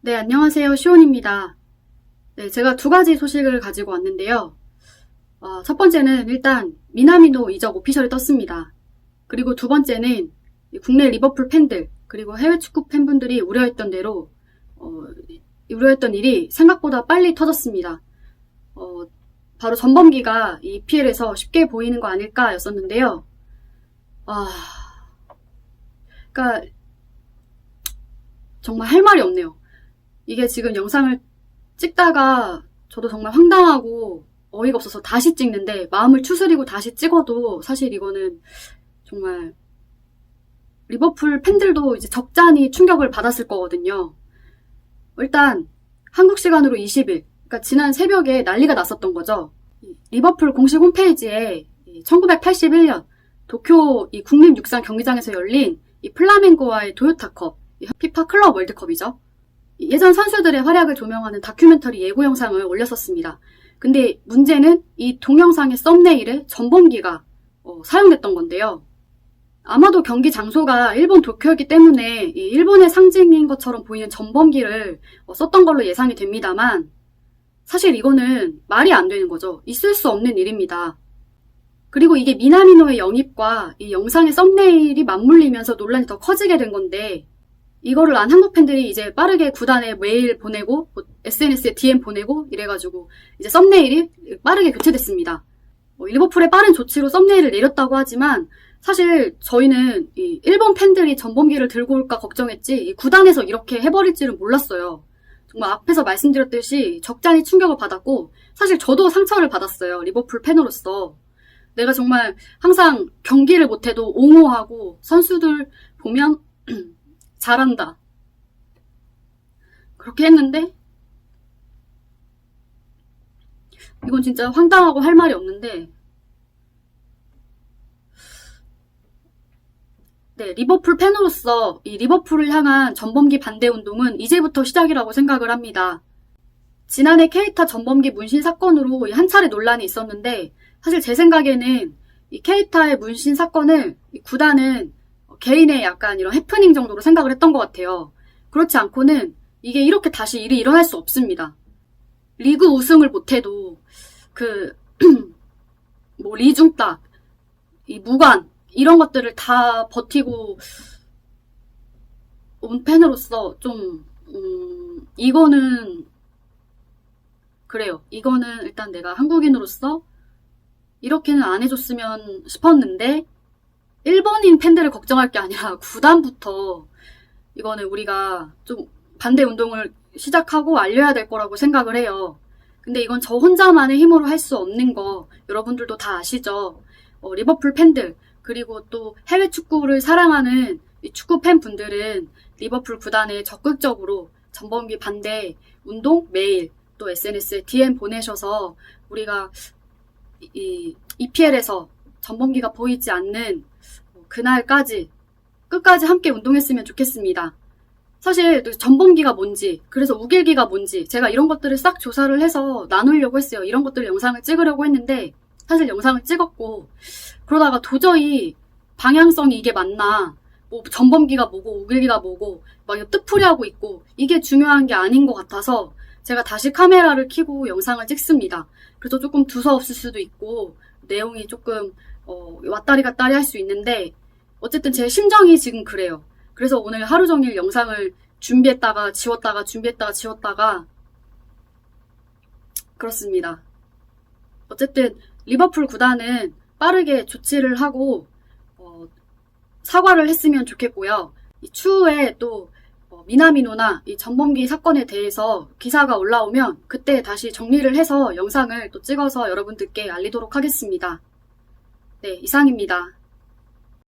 네, 안녕하세요. 시온입니다. 네, 제가 두 가지 소식을 가지고 왔는데요. 어, 첫 번째는 일단 미나미노 이적 오피셜이 떴습니다. 그리고 두 번째는 이 국내 리버풀 팬들 그리고 해외 축구 팬분들이 우려했던 대로 어, 우려했던 일이 생각보다 빨리 터졌습니다. 어, 바로 전범기가 이 PL에서 쉽게 보이는 거 아닐까 였었는데요. 아, 그러니까 정말 할 말이 없네요. 이게 지금 영상을 찍다가 저도 정말 황당하고 어이가 없어서 다시 찍는데 마음을 추스리고 다시 찍어도 사실 이거는 정말 리버풀 팬들도 이제 적잖이 충격을 받았을 거거든요. 일단 한국 시간으로 20일, 그러니까 지난 새벽에 난리가 났었던 거죠. 이 리버풀 공식 홈페이지에 1981년 도쿄 이 국립 육상 경기장에서 열린 이 플라멩고와의 도요타컵, 이 피파 클럽 월드컵이죠. 예전 선수들의 활약을 조명하는 다큐멘터리 예고 영상을 올렸었습니다. 근데 문제는 이 동영상의 썸네일에 전범기가 어, 사용됐던 건데요. 아마도 경기 장소가 일본 도쿄였기 때문에 이 일본의 상징인 것처럼 보이는 전범기를 어, 썼던 걸로 예상이 됩니다만 사실 이거는 말이 안 되는 거죠. 있을 수 없는 일입니다. 그리고 이게 미나미노의 영입과 이 영상의 썸네일이 맞물리면서 논란이 더 커지게 된 건데 이거를 안 한국 팬들이 이제 빠르게 구단에 메일 보내고 뭐 SNS에 DM 보내고 이래가지고 이제 썸네일이 빠르게 교체됐습니다. 뭐 리버풀의 빠른 조치로 썸네일을 내렸다고 하지만 사실 저희는 이 일본 팬들이 전범기를 들고 올까 걱정했지 이 구단에서 이렇게 해버릴 줄은 몰랐어요. 정말 앞에서 말씀드렸듯이 적잖이 충격을 받았고 사실 저도 상처를 받았어요. 리버풀 팬으로서. 내가 정말 항상 경기를 못해도 옹호하고 선수들 보면 잘한다. 그렇게 했는데 이건 진짜 황당하고 할 말이 없는데 네, 리버풀 팬으로서 이 리버풀을 향한 전범기 반대 운동은 이제부터 시작이라고 생각을 합니다. 지난해 케이타 전범기 문신 사건으로 한 차례 논란이 있었는데 사실 제 생각에는 이 케이타의 문신 사건을 이 구단은 개인의 약간 이런 해프닝 정도로 생각을 했던 것 같아요. 그렇지 않고는 이게 이렇게 다시 일이 일어날 수 없습니다. 리그 우승을 못해도 그 뭐 리중딱, 이 무관 이런 것들을 다 버티고 온 팬으로서 좀 음, 이거는 그래요. 이거는 일단 내가 한국인으로서 이렇게는 안 해줬으면 싶었는데 일본인 팬들을 걱정할 게 아니라 구단부터 이거는 우리가 좀 반대 운동을 시작하고 알려야 될 거라고 생각을 해요. 근데 이건 저 혼자만의 힘으로 할 수 없는 거 여러분들도 다 아시죠? 어, 리버풀 팬들 그리고 또 해외 축구를 사랑하는 축구 팬분들은 리버풀 구단에 적극적으로 전범기 반대 운동 매일 또 SNS에 DM 보내셔서 우리가 이 EPL에서 전범기가 보이지 않는 그날까지 끝까지 함께 운동했으면 좋겠습니다. 사실 전범기가 뭔지, 그래서 우길기가 뭔지 제가 이런 것들을 싹 조사를 해서 나누려고 했어요. 이런 것들 영상을 찍으려고 했는데 사실 영상을 찍었고 그러다가 도저히 방향성이 이게 맞나 뭐 전범기가 뭐고 우길기가 뭐고 막 뜻풀이하고 있고 이게 중요한 게 아닌 것 같아서 제가 다시 카메라를 켜고 영상을 찍습니다. 그래서 조금 두서없을 수도 있고 내용이 조금 어, 왔다리 갔다리 할 수 있는데 어쨌든 제 심정이 지금 그래요. 그래서 오늘 하루 종일 영상을 준비했다가 지웠다가 준비했다가 지웠다가 그렇습니다. 어쨌든 리버풀 구단은 빠르게 조치를 하고 어, 사과를 했으면 좋겠고요. 이 추후에 또 어, 미나미노나 이 전범기 사건에 대해서 기사가 올라오면 그때 다시 정리를 해서 영상을 또 찍어서 여러분들께 알리도록 하겠습니다. 네, 이상입니다.